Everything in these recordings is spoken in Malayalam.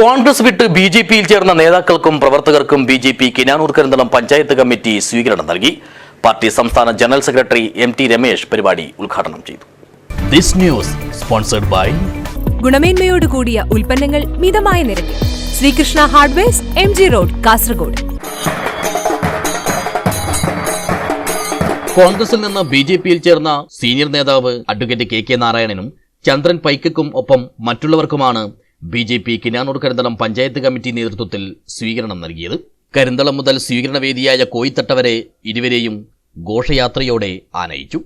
കോൺഗ്രസ് വിട്ട് ബി ജെ പിയിൽ ചേർന്ന നേതാക്കൾക്കും പ്രവർത്തകർക്കും B J P Kinanur Karinthalam panchayat committee സ്വീകരണം നൽകി. പാർട്ടി സംസ്ഥാന general secretary M T Ramesh പരിപാടി ഉദ്ഘാടനം ചെയ്തു. ദിസ് ന്യൂസ് സ്പോൺസർഡ് ബൈ ഗുണമേന്മയോട് കൂടിയ ഉൽപ്പന്നങ്ങൾ മിതമായ നിരക്കിൽ. Srikrishna hardware M G road Kasaragod. കോൺഗ്രസിൽ നിന്ന് ബി ജെ പിയിൽ ചേർന്ന സീനിയർ നേതാവ് അഡ്വക്കേറ്റ് കെ കെ നാരായണനും ചന്ദ്രൻ പൈക്കും ഒപ്പം മറ്റുള്ളവർക്കുമാണ് B J P Kinanoor Karinthalam panchayat committee നേതൃത്വത്തിൽ സ്വീകരണം നൽകിയത്. കരിന്തളം മുതൽ സ്വീകരണവേദിയായ കോയിത്തട്ട വരെ ഇരുവരെയും ഘോഷയാത്രയോടെ ആനയിച്ചു.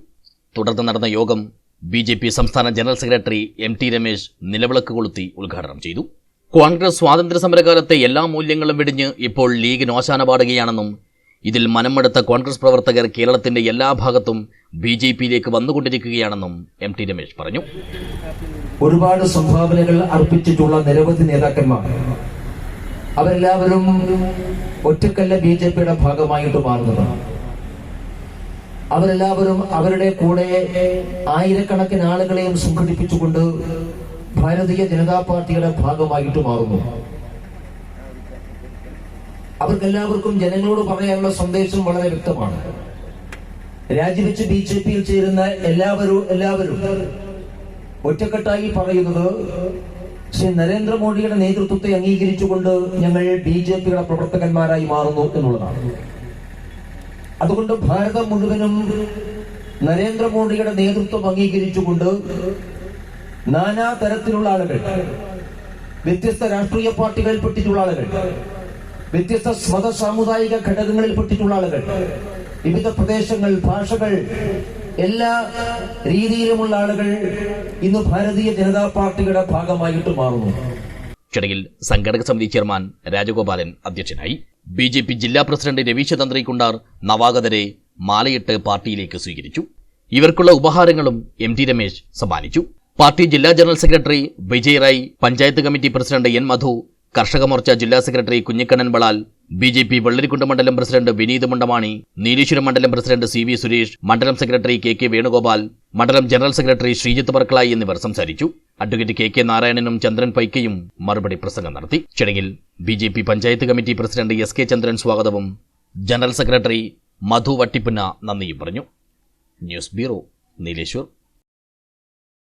തുടർന്ന് നടന്ന യോഗം ബി ജെ പി സംസ്ഥാന general secretary M T Ramesh നിലവിളക്ക് കൊളുത്തി ഉദ്ഘാടനം ചെയ്തു. കോൺഗ്രസ് സ്വാതന്ത്ര്യ സമരകാലത്തെ എല്ലാ മൂല്യങ്ങളും വെടിഞ്ഞ് ഇപ്പോൾ ലീഗ് നോശാന പാടുകയാണെന്നും ഇതിൽ മനമെടുത്ത കോൺഗ്രസ് പ്രവർത്തകർ കേരളത്തിന്റെ എല്ലാ ഭാഗത്തും ബി ജെ പിയിലേക്ക് വന്നുകൊണ്ടിരിക്കുകയാണെന്നും എം ടി രമേശ് പറഞ്ഞു. ഒരുപാട് സംഭാവനകൾ അർപ്പിച്ചിട്ടുള്ള നിരവധി നേതാക്കന്മാർ. അവരെല്ലാവരും ഒറ്റക്കല്ല ബി ജെ പിയുടെ ഭാഗമായിട്ട് മാറുന്നത്. അവരെല്ലാവരും അവരുടെ കൂടെ ആയിരക്കണക്കിന് ആളുകളെയും സംഘടിപ്പിച്ചുകൊണ്ട് ഭാരതീയ ജനതാ പാർട്ടിയുടെ ഭാഗമായിട്ട് മാറുന്നു. അവർക്കെല്ലാവർക്കും ജനങ്ങളോട് പറയാനുള്ള സന്ദേശം വളരെ വ്യക്തമാണ്. രാജിവെച്ച് ബി ജെ പിയിൽ ചേരുന്ന എല്ലാവരും എല്ലാവരും ഒറ്റക്കെട്ടായി പറയുന്നത് ശ്രീ നരേന്ദ്രമോദിയുടെ നേതൃത്വത്തെ അംഗീകരിച്ചുകൊണ്ട് ഞങ്ങൾ ബി ജെ പിയുടെ പ്രവർത്തകന്മാരായി മാറുന്നു എന്നുള്ളതാണ്. അതുകൊണ്ട് ഭാരതം മുഴുവനും നരേന്ദ്രമോദിയുടെ നേതൃത്വം അംഗീകരിച്ചുകൊണ്ട് നാനാ തരത്തിലുള്ള ആളുകൾ വ്യത്യസ്ത രാഷ്ട്രീയ പാർട്ടികളിൽപ്പെട്ടിട്ടുള്ള ആളുകൾ വ്യത്യസ്ത മത സാമുദായിക ഘടകങ്ങളിൽപ്പെട്ടിട്ടുള്ള ആളുകൾ വിവിധ പ്രദേശങ്ങൾ ഭാഷകൾ എല്ലാ രീതിയിലുമുള്ള ആളുകൾ ഇന്ന് ഭാരതീയ ജനതാ പാർട്ടിയുടെ ഭാഗമായിട്ട് മാറുന്നു. ചടങ്ങിൽ സംഘടക സമിതി ചെയർമാൻ രാജഗോപാലൻ അധ്യക്ഷനായി ബി ജെ പി ജില്ലാ പ്രസിഡന്റ് രവീശ തന്ത്രി കുണ്ടാർ നവാഗതരെ മാലയിട്ട് പാർട്ടിയിലേക്ക് സ്വീകരിച്ചു. ഇവർക്കുള്ള ഉപഹാരങ്ങളും എം ടി രമേശ് സമ്മാനിച്ചു. പാർട്ടി ജില്ലാ general secretary Vijay Rai panchayat committee president N Madhu Karshaka Morcha ജില്ലാ secretary Kunhikannan Balal B J P Vellarikundu മണ്ഡലം പ്രസിഡന്റ് വിനീത് മുണ്ടമാണി നീലീശ്വരം മണ്ഡലം പ്രസിഡന്റ് സി വി സുരേഷ് മണ്ഡലം സെക്രട്ടറി കെ കെ വേണുഗോപാൽ മണ്ഡലം ജനറൽ സെക്രട്ടറി ശ്രീജിത്ത് പറക്കളായി എന്നിവർ സംസാരിച്ചു. അഡ്വക്കേറ്റ് കെ കെ നാരായണനും ചന്ദ്രൻ പൈക്കയും മറുപടി പ്രസംഗം നടത്തി. ചടങ്ങിൽ B J P panchayat committee president S K Chandran സ്വാഗതവും ജനറൽ സെക്രട്ടറി മധു വട്ടിപ്പുന്ന നന്ദിയും പറഞ്ഞു. News bureau Nileshwar.